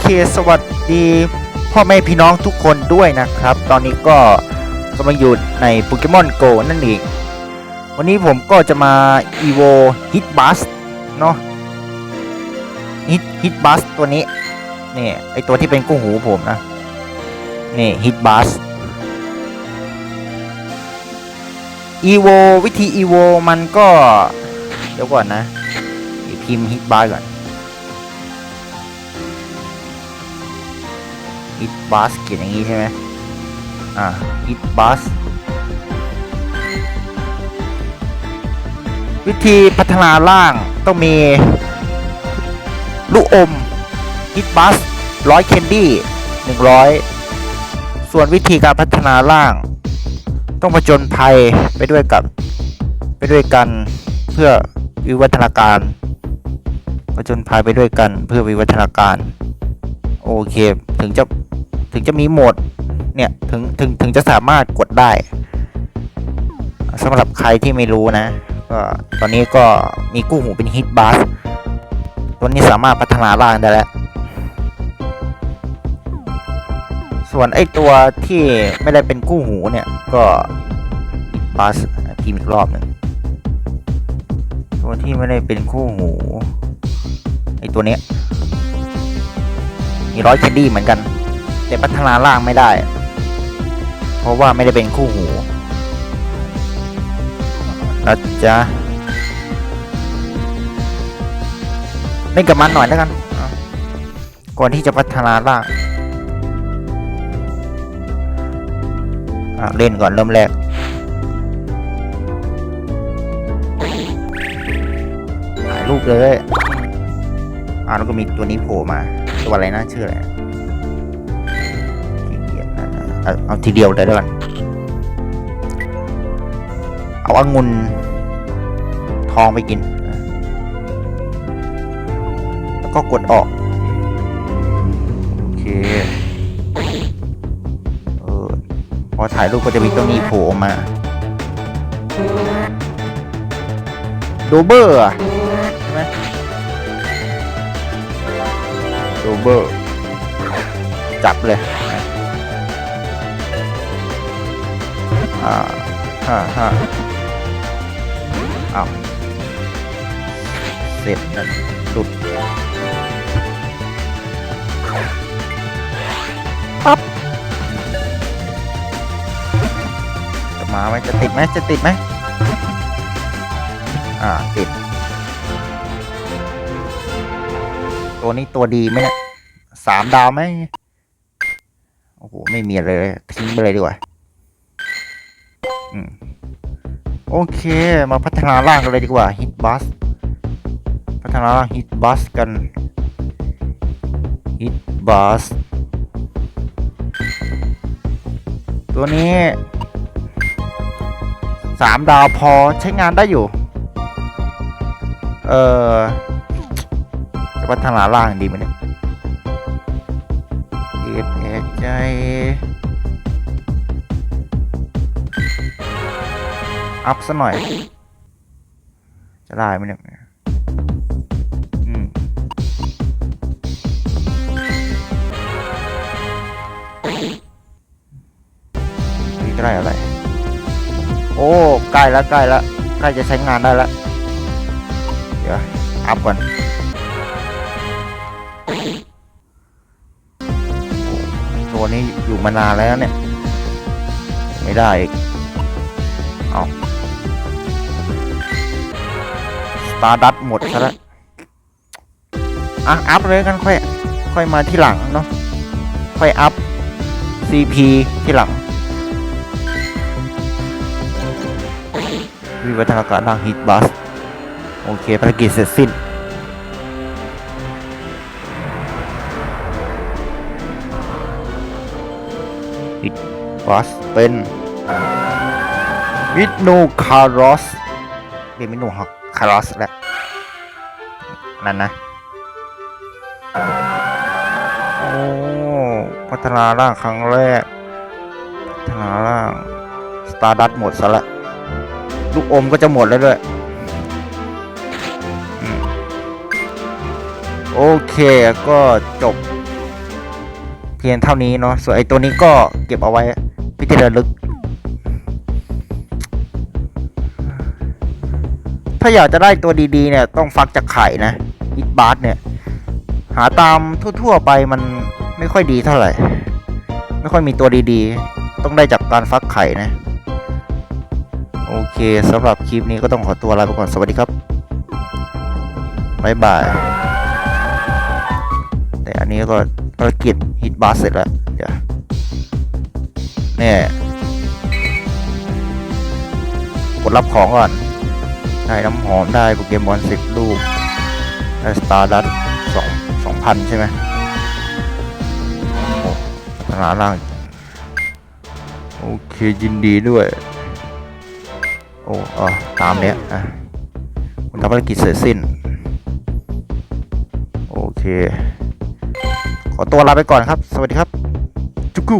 เคสวัสดีพ่อแม่พี่น้องทุกคนด้วยนะครับ ตอนนี้ก็กำลังอยู่ในโปเกมอนโกนั่นเอง วันนี้ผมก็จะมา EVO Hit Bus เนาะ Hit Hit Bus ตัวนี้นี่ไอตัวที่เป็นกู้หูผมนะ นี่ Hit Bus EVO วิธี EVO มันก็ เดี๋ยวก่อนนะพิมพ์ Hit Bus ก่อน Hit Bus เขียนอย่างนี้ใช่ไหมอ่า Hit Bus วิธีพัฒนาร่างต้องมี ลูกอม Hit Bus ร้อยเคนดี้หนึ่งร้อยส่วนวิธีการพัฒนาร่าง ต้องผจญภัยไปด้วยกับไปด้วยกันเพื่อวิวัฒนาการผจญภัยไปด้วยกันเพื่อวิวัฒนาการ โอเค ถึงจะ ถึงจะมีโหมดเนี่ยถึงถึงถึงจะสามารถกดได้สำหรับใครที่ไม่รู้นะก็ตอนนี้ก็มีกู้หูเป็นฮิตบัสตัวนี้สามารถพัฒนาร่างได้แล้ว ส่วนไอตัวที่ไม่ได้เป็นกู้หูเนี่ยก็บัสพิมพ์อีกรอบหนึ่งตัวที่ไม่ได้เป็นคู่หูไอตัวเนี้ยมีร้อยแคนดี้เหมือนกัน แต่พัฒนาร่างไม่ได้ เพราะว่าไม่ได้เป็นคู่หูนะจ๊ะเล่นกับมันหน่อยแล้วกัน ก่อนที่จะพัฒนาร่างเล่นก่อนเริ่มแรกถ่ายรูปเลยอ่าแล้วก็มีตัวนี้โผล่มา ตัวอะไรนะชื่ออะไร เอาเอาทีเดียวเลยแล้วกัน เอาองุ่นทองไปกิน แล้วก็กดออก โอเค เออ พอถ่ายรูปก็จะมีตัวนี้โผล่ออกมาโดเบอร์อะใช่ไหมโดเบอร์ จับเลย อ่าฮ่าฮ่าอ้าวเสร็จนั่นหลุดปั๊บจะมาไหมจะติดไหมจะติดไหมอ่าติด ตัวนี้ตัวดีไหมเนี่ยสามดาวไหมโอ้โห ไม่มีเลย ทิ้งไปเลยดีกว่า โอเค มาพัฒนาร่างกันเลยดีกว่าฮิตบัสพัฒนาร่างฮิตบัสกันฮิตบัสตัวนี้สามดาวพอใช้งานได้อยู่ เออจะพัฒนาร่างดีไหมเนี่ยเอ็ด อัพซะหน่อย จะได้ไหมเนี่ยอืมนี่จะได้อะไร โอ้ ใกล้แล้วใกล้แล้วใกล้จะใช้งานได้แล้ว เดี๋ยว อัพก่อนตัวนี้อยู่มานานแล้วเนี่ย ไม่ได้อีก ตาดัตหมดซะแล้วอะอัพเลยกันค่อยค่อยมาที่หลังเนาะค่อยอัพ CP ที่หลัง วิวัฒนาการทางฮิตบัส โอเคภารกิจเสร็จสิ้นบัสเป็นวิทนูคารอสเรียกวิทนู คารอสแล้วนั่นนะ โอ้พัฒนาร่างครั้งแรก พัฒนาร่างสตาร์ดัตหมดซะละ ลูกอมก็จะหมดแล้วด้วยอโอเคก็จบ เพียงเท่านี้เนาะส่วนไอตัวนี้ก็เก็บเอาไว้พิจารณาลึก ถ้าอยากจะได้ตัวดีๆเนี่ยต้องฟักจากไข่นะอิทบาร์เนี่ย หาตามทั่วๆไปมันไม่ค่อยดีเท่าไหร่ ไม่ค่อยมีตัวดีๆ ต้องได้จากการฟักไข่นะ โอเคสำหรับคลิปนี้ก็ต้องขอตัวลาไปก่อนสวัสดีครับบายบาย แต่อันนี้ก็ภารกิจฮิตบาสเสร็จแล้ว เดี๋ยวเนี่ยกดรับของก่อน ได้น้ำหอมได้โปเกมอนสิบลูกได้สตาร์ดัตสองสองพันใช่ไหมโอ้พัฒนาล่าง โอเคยินดีด้วย โอ้เออตามเนี้ยอะคุณทำภารกิจเสร็จสิ้น โอเค ขอตัวลาไปก่อนครับ สวัสดีครับ จุกกุ